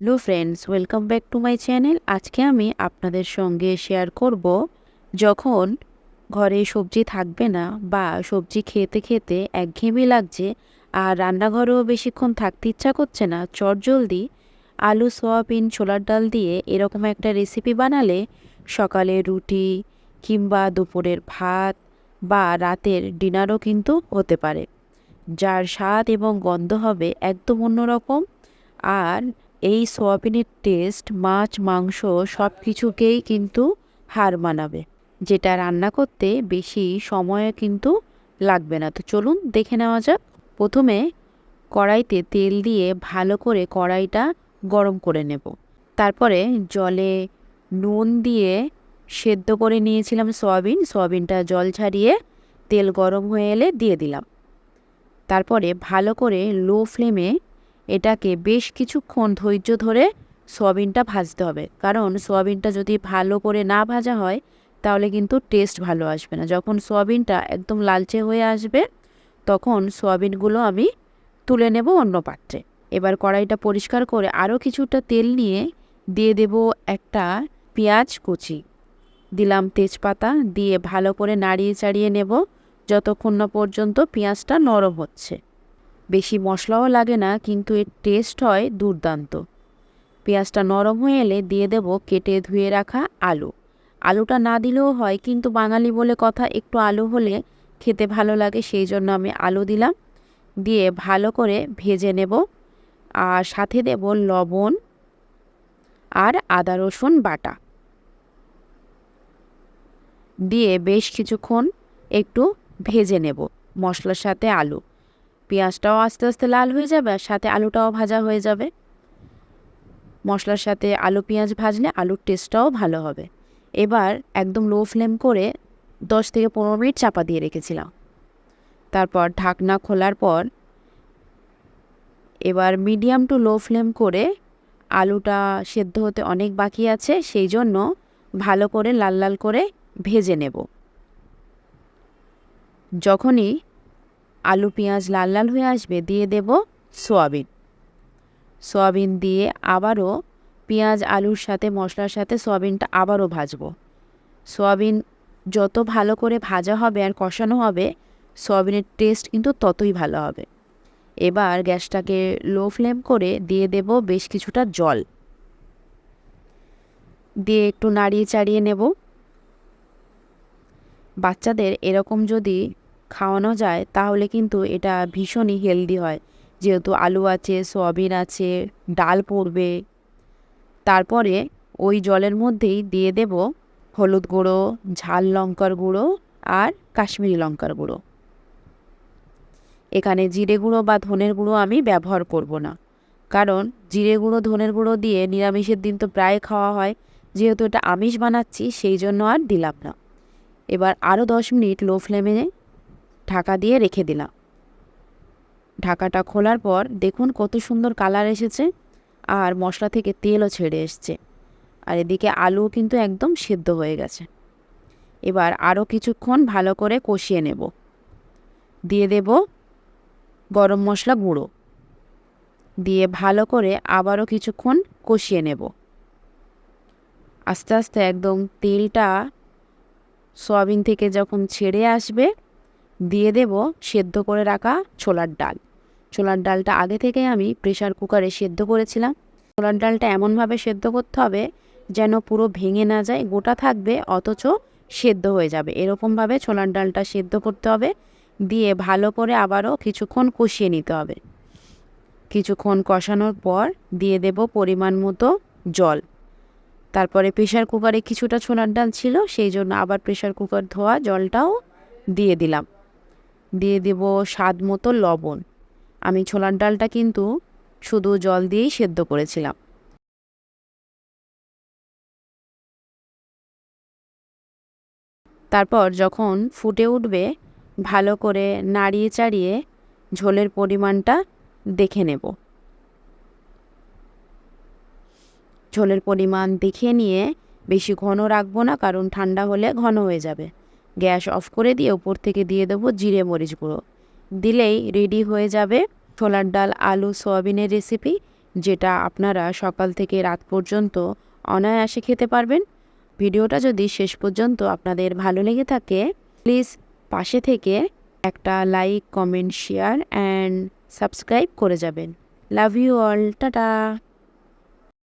Hello friends, welcome back to my channel. আজকে আমি আপনাদের সঙ্গে শেয়ার করব যখন ঘরে সবজি থাকবে না বা সবজি খেতে খেতে একঘেয়েমি লাগছে আর রান্নাঘরেও বেশিক্ষণ থাকতে ইচ্ছা করছে না চটজলদি আলু, সোয়াবিন, ছোলার ডাল দিয়ে এরকম একটা রেসিপি বানালে সকালে রুটি কিংবা দুপুরের ভাত বা রাতের ডিনারও কিন্তু হতে পারে। যার স্বাদ এবং গন্ধ হবে একদম অন্যরকম আর এই সোয়াবিনের টেস্ট মাছ, মাংস সব কিছুকেই কিন্তু হার মানাবে। যেটা রান্না করতে বেশি সময় কিন্তু লাগবে না। তো চলুন দেখে নেওয়া যাক। প্রথমে কড়াইতে তেল দিয়ে ভালো করে কড়াইটা গরম করে নেব। তারপরে জলে নুন দিয়ে সেদ্ধ করে নিয়েছিলাম সয়াবিন। সয়াবিনটা জল ছাড়িয়ে তেল গরম হয়ে এলে দিয়ে দিলাম। তারপরে ভালো করে লো ফ্লেমে এটাকে বেশ কিছুক্ষণ ধৈর্য ধরে সোয়াবিনটা ভাজতে হবে। কারণ সোয়াবিনটা যদি ভালো করে না ভাজা হয়, তাহলে কিন্তু টেস্ট ভালো আসবে না। যখন সোয়াবিনটা একদম লালচে হয়ে আসবে, তখন সোয়াবিনগুলো আমি তুলে নেব অন্য পাত্রে। এবার কড়াইটা পরিষ্কার করে আরও কিছুটা তেল নিয়ে দিয়ে দেব একটা পেঁয়াজ কুচি। দিলাম তেজপাতা দিয়ে ভালো করে নাড়িয়ে চাড়িয়ে নেব। যতক্ষণ না পর্যন্ত পেঁয়াজটা নরম হচ্ছে। বেশি মশলাও লাগে না, কিন্তু এর টেস্ট হয় দুর্দান্ত। পেঁয়াজটা নরম হয়ে এলে দিয়ে দেব কেটে ধুয়ে রাখা আলু। আলুটা না দিলেও হয়, কিন্তু বাঙালি বলে কথা, একটু আলু হলে খেতে ভালো লাগে, সেই জন্য আমি আলু দিলাম। দিয়ে ভালো করে ভেজে নেব। আর সাথে দেব লবণ আর আদা, রসুন বাটা। দিয়ে বেশ কিছুক্ষণ একটু ভেজে নেব মশলার সাথে আলু। পেঁয়াজটাও আস্তে আস্তে লাল হয়ে যাবে আর সাথে আলুটাও ভাজা হয়ে যাবে। মশলার সাথে আলু পেঁয়াজ ভাজলে আলুর টেস্টটাও ভালো হবে। এবার একদম লো ফ্লেম করে দশ থেকে পনেরো মিনিট চাপা দিয়ে রেখেছিলাম। তারপর ঢাকনা খোলার পর এবার মিডিয়াম টু লো ফ্লেম করে আলুটা সেদ্ধ হতে অনেক বাকি আছে, সেই জন্য ভালো করে লাল লাল করে ভেজে নেব। যখনই আলু, পেঁয়াজ লাল লাল হয়ে আসবে, দিয়ে দেব সোয়াবিন। সোয়াবিন দিয়ে আবারও পেঁয়াজ, আলুর সাথে, মশলার সাথে সোয়াবিনটা আবারও ভাজবো। সোয়াবিন যত ভালো করে ভাজা হবে আর কষানো হবে, সোয়াবিনের টেস্ট কিন্তু ততই ভালো হবে। এবার গ্যাসটাকে লো ফ্লেম করে দিয়ে দেব বেশ কিছুটা জল। দিয়ে একটু নাড়িয়ে চাড়িয়ে নেব। বাচ্চাদের এরকম যদি খাওয়ানো যায়, তাহলে কিন্তু এটা ভীষণই হেলদি হয়। যেহেতু আলু আছে, সয়াবিন আছে, ডাল পড়বে। তারপরে ওই জলের মধ্যেই দিয়ে দেব হলুদ গুঁড়ো, ঝাল লঙ্কার গুঁড়ো আর কাশ্মীরি লঙ্কার গুঁড়ো। এখানে জিরে গুঁড়ো বা ধনের গুঁড়ো আমি ব্যবহার করব না। কারণ জিরে গুঁড়ো, ধনের গুঁড়ো দিয়ে নিরামিষের দিন তো প্রায় খাওয়া হয়। যেহেতু এটা আমিষ বানাচ্ছি, সেই জন্য আর দিলাম না। এবার আরও দশ মিনিট লো ফ্লেমে ঢাকা দিয়ে রেখে দিলাম। ঢাকাটা খোলার পর দেখুন কত সুন্দর কালার এসেছে আর মশলা থেকে তেলও ছেড়ে এসছে। আর এদিকে আলু কিন্তু একদম সেদ্ধ হয়ে গেছে। এবার আরও কিছুক্ষণ ভালো করে কষিয়ে নেব। দিয়ে দেব গরম মশলা গুঁড়ো। দিয়ে ভালো করে আবারও কিছুক্ষণ কষিয়ে নেব। আস্তে আস্তে একদম তেলটা সয়াবিন থেকে যখন ছেড়ে আসবে দিয়ে দেব সেদ্ধ করে রাখা ছোলার ডাল। ছোলার ডালটা আগে থেকে আমি প্রেশার কুকারে সেদ্ধ করেছিলাম। ছোলার ডালটা এমনভাবে সেদ্ধ করতে হবে যেন পুরো ভেঙে না যায়, গোটা থাকবে, অথচ সেদ্ধ হয়ে যাবে। এরকমভাবে ছোলার ডালটা সেদ্ধ করতে হবে। দিয়ে ভালো করে আবারও কিছুক্ষণ কষিয়ে নিতে হবে। কিছুক্ষণ কষানোর পর দিয়ে দেব পরিমাণ মতো জল। তারপরে প্রেশার কুকারে কিছুটা ছোলার ডাল ছিল, সেই জন্য আবার প্রেশার কুকার ধোয়া জলটাও দিয়ে দিলাম। দিয়ে দেব স্বাদ মতো লবণ। আমি ছোলার ডালটা কিন্তু শুধু জল দিয়েই সেদ্ধ করেছিলাম। তারপর যখন ফুটে উঠবে, ভালো করে নাড়িয়ে চাড়িয়ে ঝোলের পরিমাণটা দেখে নেব। ঝোলের পরিমাণ দেখে নিয়ে বেশি ঘন রাখব না, কারণ ঠান্ডা হলে ঘন হয়ে যাবে। গ্যাস অফ করে দিয়ে উপর থেকে দিয়ে দেবো জিরে মরিচ গুঁড়ো। দিলেই রেডি হয়ে যাবে ছোলার ডাল, আলু, সয়াবিনের রেসিপি যেটা আপনারা সকাল থেকে রাত পর্যন্ত অনায়াসে খেতে পারবেন। ভিডিওটা যদি শেষ পর্যন্ত আপনাদের ভালো লেগে থাকে প্লিজ পাশে থেকে একটা like comment share and subscribe করে যাবেন। Love you all tata!